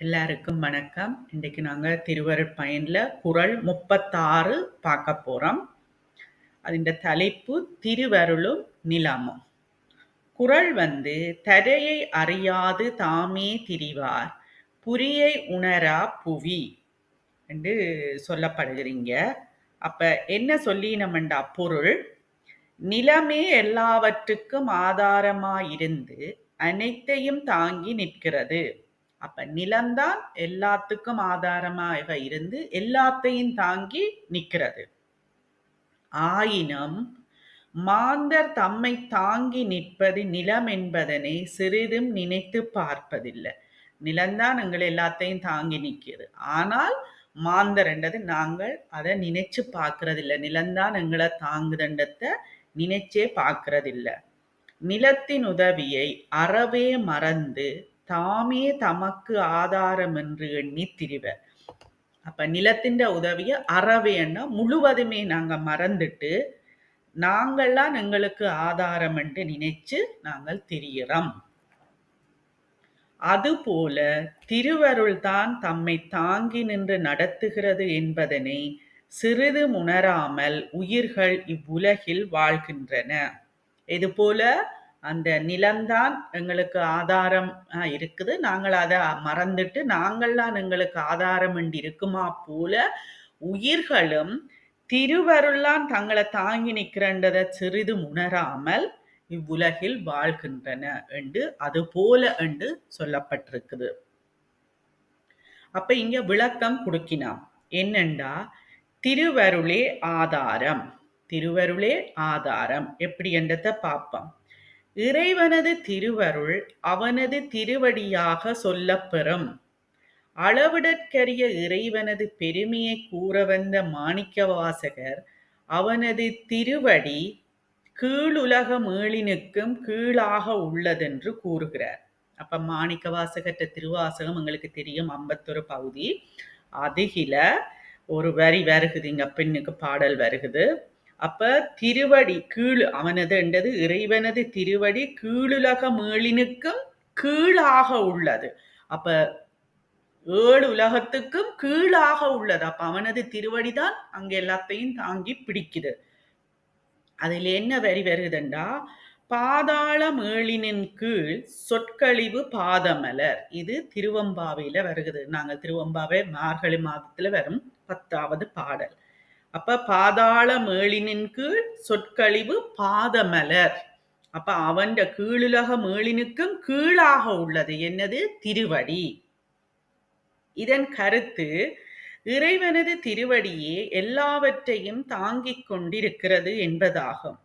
எல்லாருக்கும் வணக்கம். இன்னைக்கு நாங்க திருவருட்பயன்ல குறள் 36 பார்க்க போகிறோம் அதிண்ட தலைப்பு திருவருளும் நிலமும். குறள் வந்து தரையை அறியாது தாமே திரிவார் புரியை உணரா புவி என்று சொல்லப்படுகிறீங்க. அப்போ என்ன சொல்லினமெண்டா பொருள் நிலமே எல்லாவற்றுக்கும் ஆதாரமாயிருந்து அனைத்தையும் தாங்கி நிற்கிறது. அப்ப நிலம்தான் எல்லாத்துக்கும் ஆதாரமாக இருந்து எல்லாத்தையும் தாங்கி நிற்கிறது. ஆயினும் மாந்தர் தம்மை தாங்கி நிற்பது நிலம் என்பதனை சிறிதும் நினைத்து பார்ப்பதில்லை. நிலம்தான் எங்கள் எல்லாத்தையும் தாங்கி நிற்கிறது. ஆனால் மாந்தர் என்றது நாங்கள் அதை நினைச்சு பார்க்கறதில்லை. நிலம்தான் எங்களை தாங்குதண்டத்தை நினைச்சே பார்க்கறதில்லை. நிலத்தின் உதவியை அறவே மறந்து தாமே தமக்கு ஆதாரம் என்று எண்ணி திரிவர். அப்ப நிலத்தின் உதவிய அறவேன்னா முழுவதுமே நாங்க மறந்துட்டு நாங்கள்லாம் எங்களுக்கு ஆதாரம் என்று நினைச்சு நாங்கள் திரியிறோம். அதுபோல திருவருள் தான் தம்மை தாங்கி நின்று நடத்துகிறது என்பதனை சிறிது உணராமல் உயிர்கள் இவ்வுலகில் வாழ்கின்றன. இதுபோல அந்த நிலம்தான் எங்களுக்கு ஆதாரம் இருக்குது. நாங்கள் அதை மறந்துட்டு நாங்கள்லாம் எங்களுக்கு ஆதாரம் என்று இருக்குமா போல உயிர்களும் திருவருள்லாம் தங்களை தாங்கி நிற்கிறன்றதை சிறிதும் உணராமல் இவ்வுலகில் வாழ்கின்றன என்று அது போல என்று சொல்லப்பட்டிருக்குது. அப்ப இங்க விளக்கம் குடுக்கினான் என்னண்டா திருவருளே ஆதாரம். திருவருளே ஆதாரம் எப்படி என்றதை பார்ப்போம். இறைவனது திருவருள் அவனது திருவடியாக சொல்லப்பெறும். அளவிடற்கரிய இறைவனது பெருமையை கூற வந்த மாணிக்கவாசகர் அவனது திருவடி கீழுலக மேளினுக்கும் கீழாக உள்ளதென்று கூறுகிறார். அப்ப மாணிக்க வாசகற்ற திருவாசகம் எங்களுக்கு தெரியும் ஐம்பத்தொரு பகுதி. அதிகில ஒரு வரி வருகுது இங்க பெண்ணுக்கு பாடல் வருகுது. அப்ப திருவடி கீழ் அவனது என்றது இறைவனது திருவடி கீழுலக மேளினுக்கும் கீழாக உள்ளது. அப்ப ஏழு உலகத்துக்கும் கீழாக உள்ளது. அப்ப அவனது திருவடிதான் அங்க எல்லாத்தையும் தாங்கி பிடிக்குது. அதில் என்ன வரி வருதுண்டா பாதாள மேளினின் கீழ் சொற்கழிவு பாதமலர் இது திருவம்பாவையில வருகுது நாங்கள் திருவம்பாவை மார்கழி மாதத்துல வரும் பத்தாவது பாடல் அப்ப பாதாள மேளினின் கீழ் சொற்கழிவு பாதமலர் அப்ப அவன் கீழுலக மேளினுக்கும் கீழாக உள்ளது என்னது திருவடி இதன் கருத்து இறைவனது திருவடியே எல்லாவற்றையும் தாங்கிக் கொண்டிருக்கிறது என்பதாகும்.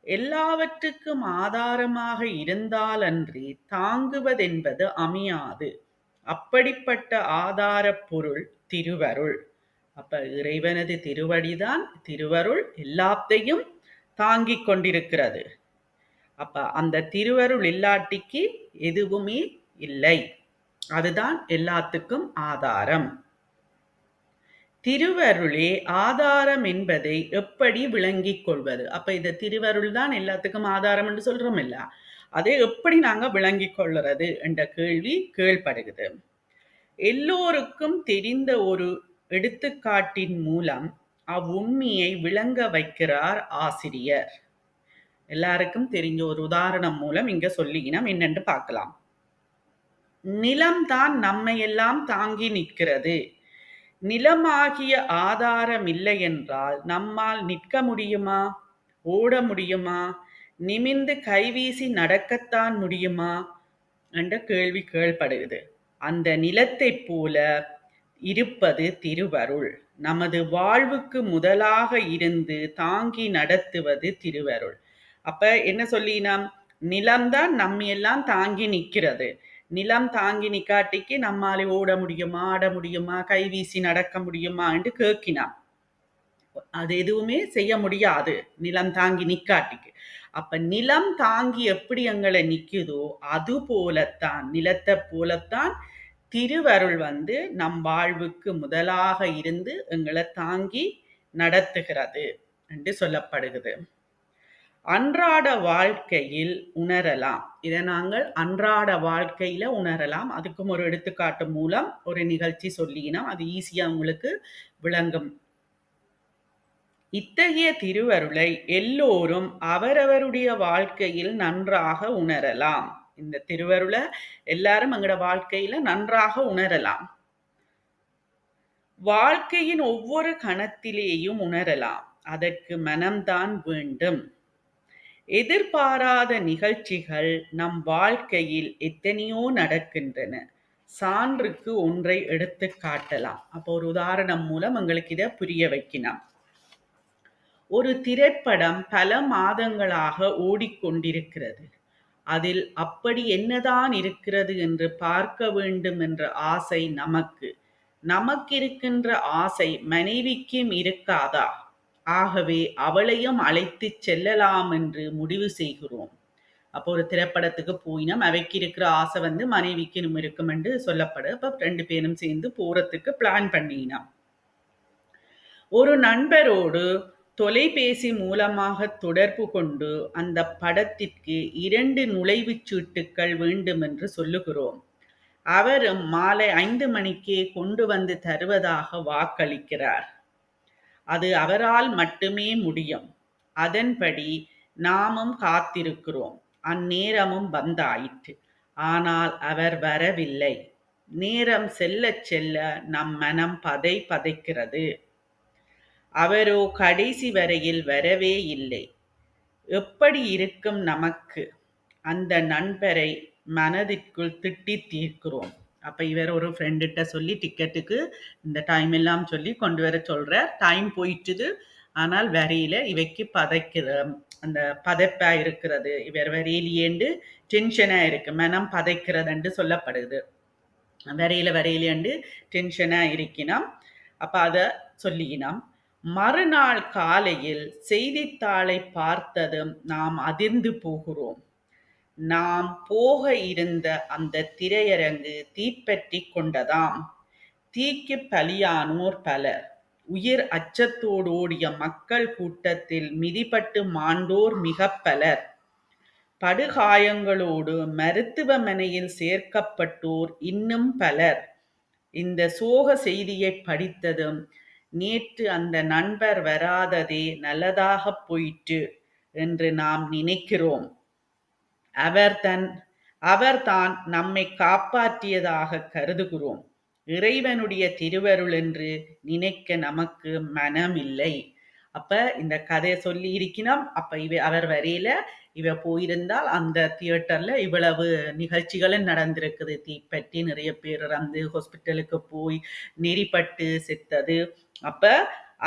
எல்லாவற்றுக்கும் ஆதாரமாக இருந்தாலன்றி தாங்குவதென்பது அமையாது. அப்படிப்பட்ட ஆதாரப் பொருள் திருவருள். அப்ப இறைவனது திருவடிதான் திருவருள் எல்லாத்தையும் தாங்கிக் கொண்டிருக்கிறது. அப்ப அந்த திருவருள் இல்லாட்டிக்கு எதுவுமே இல்லை. அதுதான் எல்லாத்துக்கும் ஆதாரம். திருவருளே ஆதாரம் என்பதை எப்படி விளங்கிக் கொள்வது? அப்ப இந்த திருவருள் தான் எல்லாத்துக்கும் ஆதாரம் என்று சொல்றோம் இல்ல? அதை எப்படி நாங்க விளங்கிக் கொள்ளுறது என்ற கேள்வி கேள்படுகிறது. எல்லோருக்கும் தெரிந்த ஒரு எடுத்துக்காட்டின் மூலம் அவ்வுண்மையை விளங்க வைக்கிறார் ஆசிரியர். எல்லாருக்கும் தெரிஞ்ச ஒரு உதாரணம் மூலம் இங்க சொல்லினோம் என்னென்று பார்க்கலாம். நிலம்தான் நம்மையெல்லாம் தாங்கி நிற்கிறது. நிலமாகிய ஆதாரம் இல்லை என்றால் நம்மால் நிற்க முடியுமா? ஓட முடியுமா? நிமிர்ந்து கைவீசி நடக்கத்தான் முடியுமா? என்ற கேள்வி கேள்படுகிறது. அந்த நிலத்தைப் போல இருப்பது திருவருள். நமது வாழ்வுக்கு முதலாக இருந்து தாங்கி நடத்துவது திருவருள். அப்ப என்ன சொல்லினா நிலம்தான் நம்ம எல்லாம் தாங்கி நிற்கிறது. நிலம் தாங்கி நிக்காட்டிக்கு நம்மாலே ஓட முடியுமா ஆட முடியுமா கை வீசி நடக்க முடியுமா என்று கேட்கினான் அது எதுவுமே செய்ய முடியாது நிலம் தாங்கி நிக்காட்டிக்கு அப்ப நிலம் தாங்கி எப்படி எங்களை நிக்குதோ அது போலத்தான் நிலத்தை போலத்தான் திருவருள் வந்து நம் வாழ்வுக்கு முதலாக இருந்து எங்களை தாங்கி நடத்துகிறது என்று சொல்லப்படுகிறது. அன்றாட வாழ்க்கையில் உணரலாம். இதை நாங்கள் அன்றாட வாழ்க்கையில உணரலாம். அதுக்கும் ஒரு எடுத்துக்காட்டு மூலம் ஒரு நிகழ்ச்சி சொல்லினோம். அது ஈஸியா உங்களுக்கு விளங்கும். இத்தகைய திருவருளை எல்லோரும் அவரவருடைய வாழ்க்கையில் நன்றாக உணரலாம். இந்த திருவருளை எல்லாரும் எங்களோட வாழ்க்கையில நன்றாக உணரலாம். வாழ்க்கையின் ஒவ்வொரு கணத்திலேயும் உணரலாம். அதற்கு மனம்தான் வேண்டும். எதிர்பாராத நிகழ்ச்சிகள் நம் வாழ்க்கையில் எத்தனையோ நடக்கின்றன. சான்றுக்கு ஒன்றை எடுத்து காட்டலாம். அப்போ ஒரு உதாரணம் மூலம் உங்களுக்கு இதை புரிய வைக்கலாம். ஒரு திரைப்படம் பல மாதங்களாக ஓடிக்கொண்டிருக்கிறது. அதில் அப்படி என்னதான் இருக்கிறது என்று பார்க்க வேண்டும் என்ற ஆசை நமக்கு. நமக்கு இருக்கின்ற ஆசை மனைவிக்கும் இருக்காதா? ஆகவே அவளையும் அழைத்து செல்லலாம் என்று முடிவு செய்கிறோம். அப்போ ஒரு திரைப்படத்துக்கு போயினோம் அவைக்கு இருக்கிற ஆசை வந்து மனைவிக்கு நம்ம இருக்கும் என்று சொல்லப்படு அப்போ ரெண்டு பேரும் சேர்ந்து போறதுக்கு பிளான் பண்ணினோம். ஒரு நண்பரோடு தொலைபேசி மூலமாக தொடர்பு கொண்டு அந்த படத்திற்கு இரண்டு நுழைவுச் சீட்டுக்கள் வேண்டும் என்று சொல்லுகிறோம். அவரும் மாலை ஐந்து மணிக்கே கொண்டு வந்து தருவதாக வாக்களிக்கிறார். அது அவரால் மட்டுமே முடியும். அதன்படி நாமும் காத்திருக்கிறோம். அந்நேரமும் வந்தாயிற்று. ஆனால் அவர் வரவில்லை. நேரம் செல்ல செல்ல நம் மனம் பதை பதைக்கிறது. அவரோ கடைசி வரையில் வரவே இல்லை. எப்படி இருக்கும் நமக்கு? அந்த நண்பரை மனதிற்குள் திட்டி தீர்க்கிறோம். அப்போ இவர் ஒரு ஃப்ரெண்டுகிட்ட சொல்லி டிக்கெட்டுக்கு இந்த டைம் எல்லாம் சொல்லி கொண்டு வர சொல்கிறார் டைம் போயிட்டுது. ஆனால் வரையில் இவைக்கு பதைக்கிற அந்த பதைப்பா இருக்கிறது. இவர் வரையிலேண்டு டென்ஷனாக இருக்கு. மனம் பதைக்கிறதுன்னு சொல்லப்படுது. வரையில வரையிலேண்டு டென்ஷனாக இருக்கினாம். அப்போ அதை சொல்லிக்கினோம் மறுநாள் காலையில் செய்தித்தாளை பார்த்ததும் நாம் அதிர்ந்து போகிறோம். நாம் போக இருந்த அந்த திரையரங்கு தீப்பற்றி கொண்டதாம். தீக்கு பலியானோர் பலர். உயிர் அச்சத்தோடோடிய மக்கள் கூட்டத்தில் மிதிப்பட்டு மாண்டோர் மிக பலர். படுகாயங்களோடு மருத்துவமனையில் சேர்க்கப்பட்டோர் இன்னும் பலர். இந்த சோக செய்தியை படித்ததும் நேற்று அந்த நண்பர் வராததே நல்லதாக போயிற்று என்று நாம் நினைக்கிறோம். அவர் தன் அவர்தான் நம்மை காப்பாற்றியதாக கருதுகிறோம். இறைவனுடைய திருவருள் என்று நினைக்க நமக்கு மனமில்லை. அப்ப இந்த கதையை சொல்லி இருக்கணும். அப்ப இவ அவர் வரையில இவ போயிருந்தால் அந்த தியேட்டர்ல இவ்வளவு நிகழ்ச்சிகளும் நடந்திருக்குது. தீப்பற்றி நிறைய பேர் இறந்து ஹாஸ்பிட்டலுக்கு போய் நெறிப்பட்டு செத்தது. அப்ப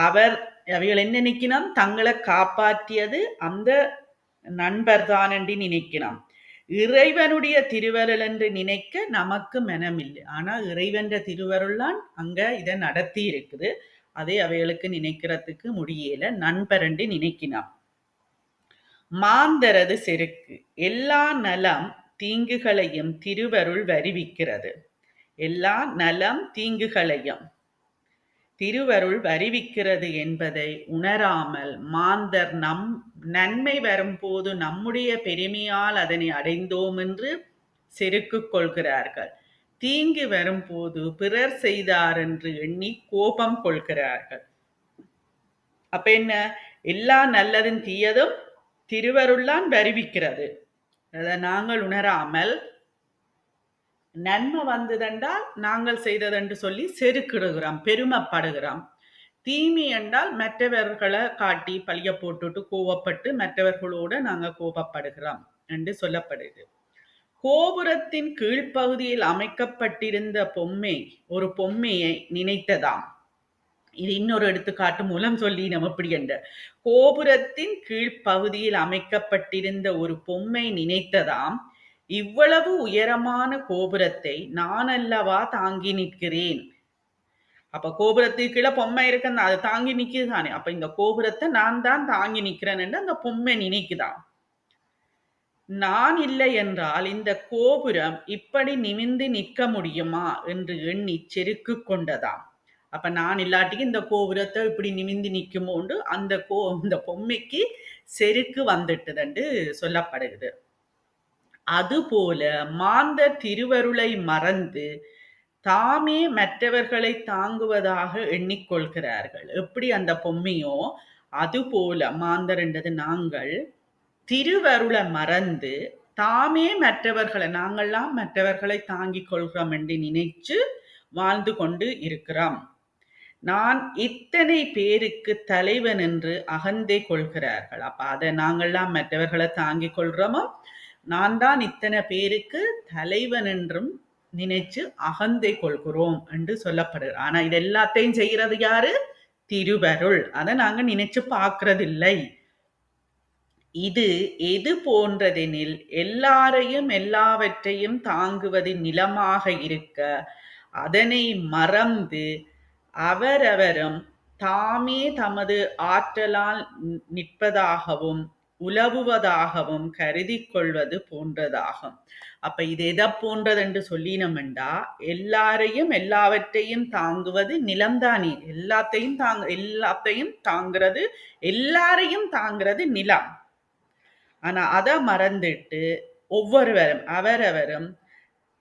அவர் அவைகள் என்ன நினைக்கணும்? தங்களை காப்பாற்றியது அந்த நண்பர் தான் என்று நினைக்கணும். இறைவனுடைய திருவருள் என்று நினைக்க நமக்கு மனமில்லை. ஆனா இறைவன்ற திருவருள்தான் அங்க இதை நடத்தி இருக்குது அதை அவைகளுக்கு நினைக்கிறதுக்கு முடியல நண்பரண்டு நினைக்கினான் மாந்தரது செருக்கு எல்லா நலம் தீங்குகளையும் திருவருள் வருவிக்கிறது. எல்லா நலம் தீங்குகளையும் திருவருள் வருவிக்கிறது என்பதை உணராமல் மாந்தர் நம் நன்மை வரும்போது நம்முடைய பெருமையால் அதனை அடைந்தோம் என்று செருக்கு கொள்கிறார்கள். தீங்கு வரும்போது பிறர் செய்தார் என்று எண்ணி கோபம் கொள்கிறார்கள். அப்ப என்ன? எல்லா நல்லதும் தீயதும் திருவருள்தான் வருவிக்கிறது. அதை நாங்கள் உணராமல் நன்மை வந்ததென்றால் நாங்கள் செய்ததென்று சொல்லி செருக்கிடுகிறோம் பெருமைப்படுகிறோம். தீமை என்றால் மற்றவர்களை காட்டி பழிய போட்டுட்டு கோவப்பட்டு மற்றவர்களோடு நாங்கள் கோபப்படுகிறோம் என்று சொல்லப்படுது. கோபுரத்தின் கீழ்ப்பகுதியில் அமைக்கப்பட்டிருந்த பொம்மை ஒரு பொம்மையை நினைத்ததாம். இது இன்னொரு எடுத்துக்காட்டு மூலம் சொல்லி நம்ம இப்படி என்ற. கோபுரத்தின் கீழ்ப்பகுதியில் அமைக்கப்பட்டிருந்த ஒரு பொம்மை நினைத்ததாம். இவ்வளவு உயரமான கோபுரத்தை நான் அல்லவா தாங்கி நிற்கிறேன்? அப்ப கோபுரத்துக்கு கீழே பொம்மை இருக்கு அது தாங்கி நிக்குது தானே அப்ப இந்த கோபுரத்தை நான் தான் தாங்கி நிக்கிறேன்னு அந்த பொம்மை நினைக்குதான் நான் இல்லை என்றால் இந்த கோபுரம் இப்படி நிமிந்து நிற்க முடியுமா? என்று எண்ணி செருக்கு கொண்டதாம். அப்ப நான் இல்லாட்டிக்கு இந்த கோபுரத்தை இப்படி நிமிந்து நிற்குமோண்டு அந்த கோ இந்த பொம்மைக்கு செருக்கு வந்துட்டுதுன்னு சொல்லப்படுகிறது. அதுபோல மாந்தர் திருவருளை மறந்து தாமே மற்றவர்களை தாங்குவதாக எண்ணிக்கொள்கிறார்கள் எப்படி அந்த பொம்மையோ அதுபோல மாந்தர் என்றது நாங்கள் திருவருளை மறந்து தாமே மற்றவர்களை நாங்கள்லாம் மற்றவர்களை தாங்கிக் கொள்கிறோம் என்று நினைச்சு வாழ்ந்து கொண்டு இருக்கிறோம். நான் இத்தனை பேருக்கு தலைவன் என்று அகந்தை கொள்கிறார்கள். அப்ப அதை நாங்கள்லாம் மற்றவர்களை தாங்கிக் கொள்றோமோ நான் தான் இத்தனை பேருக்கு தலைவன் என்றும் நினைச்சு அகந்தை கொள்கிறோம் என்று சொல்லப்படுது. ஆனா இது எல்லாத்தையும் செய்யறது யாரு? திருவருள். அதை நாங்க நினைச்சு பார்க்கறதில்லை. இது எது போன்றதெனில் எல்லாரையும் எல்லாவற்றையும் தாங்குவது நிலமாக இருக்க அதனை மறந்து அவரவரும் தாமே தமது ஆற்றலால் நிற்பதாகவும் உலவுவதாகவும் கருதி கொள்வது போன்றதாகும். அப்ப இது எதை போன்றது என்று சொல்லினமெண்டா எல்லாரையும் எல்லாவற்றையும் தாங்குவது நிலம்தானே. எல்லாத்தையும் தாங்க எல்லாத்தையும் தாங்கிறது எல்லாரையும் தாங்கிறது நிலம். ஆனா அதை மறந்துட்டு ஒவ்வொருவரும் அவரவரும்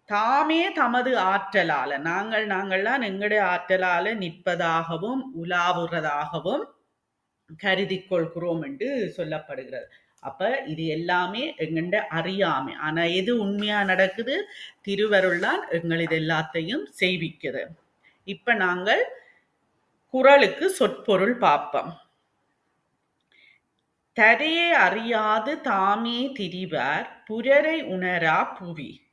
தாமே தமது ஆற்றலால நாங்கள் நாங்கள்லாம் எங்களுடைய ஆற்றலால நிற்பதாகவும் உலாவுறதாகவும் கருதி கொள்கிறோம் என்று சொல்லப்படுகிறது. அப்ப இது எல்லாமே எங்கண்ட அறியாமை. ஆனா எது உண்மையா நடக்குது? திருவருள்தான் எங்கள் இது எல்லாத்தையும் செய்விக்குது. இப்ப நாங்கள் குரலுக்கு சொற்பொருள் பார்ப்போம். தரையை அறியாது தாமே திரிவர் புரரை உணரா புவி.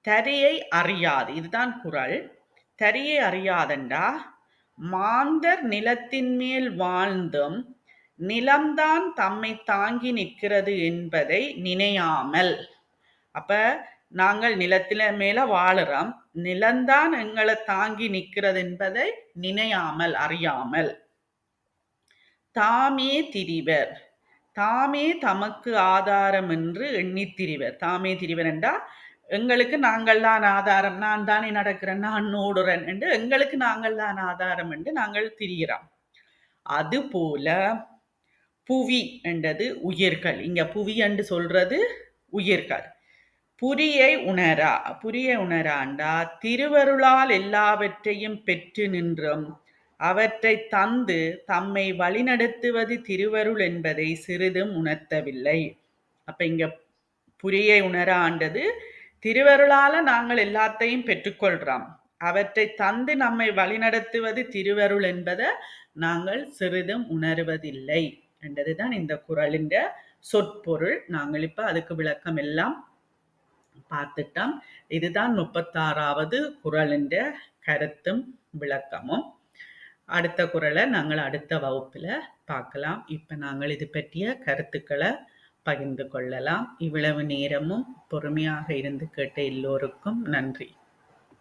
தரையை அறியாது இதுதான் குரல் தரையை அறியாதண்டா மாந்தர் நிலத்தின் மேல் வாழ்ந்தும் நிலம்தான் தம்மை தாங்கி நிற்கிறது என்பதை நினையாமல். அப்ப நாங்கள் நிலத்தில மேல வாழுறோம் நிலம்தான் எங்களை தாங்கி நிற்கிறது என்பதை நினையாமல் அறியாமல். தாமே திரிவர். தாமே தமக்கு ஆதாரம் என்று எண்ணித் திரிவர். தாமே திரிவர் என்றா எங்களுக்கு நாங்கள் தான் ஆதாரம் நான் தானே நடக்கிறேன் நான் ஓடுறேன் என்று எங்களுக்கு நாங்கள் தான் ஆதாரம் என்று நாங்கள் திரிகிறோம் அதுபோல புவி என்றது உயிர்கள். இங்க புவி என்று சொல்றது உயிர்கள். புரியை உணரா புரிய உணராண்டா திருவருளால் எல்லாவற்றையும் பெற்று நின்றும். அவற்றை தந்து தம்மை வழிநடத்துவது திருவருள் என்பதை சிறிதும் உணர்த்தவில்லை. அப்ப இங்க புரியை உணராண்டது திருவருளால நாங்கள் எல்லாத்தையும் பெற்றுக்கொள்றோம். அவற்றை தந்து நம்மை வழிநடத்துவது திருவருள் என்பதை நாங்கள் சிறிதும் உணர்வதில்லை. என்றதுதான் இந்த குரலின் சொற்பொருள். நாங்கள் இப்ப அதுக்கு விளக்கம் எல்லாம் பார்த்துட்டோம். இதுதான் முப்பத்தாறாவது குரலின் கருத்தும் விளக்கமும். அடுத்த குரலை நாங்கள் அடுத்த வகுப்பில் பார்க்கலாம். இப்போ நாங்கள் இது பற்றிய கருத்துக்களை பகிர்ந்து கொள்ளலாம். இவ்வளவு நேரமும் பொறுமையாக இருந்து கேட்ட எல்லோருக்கும் நன்றி.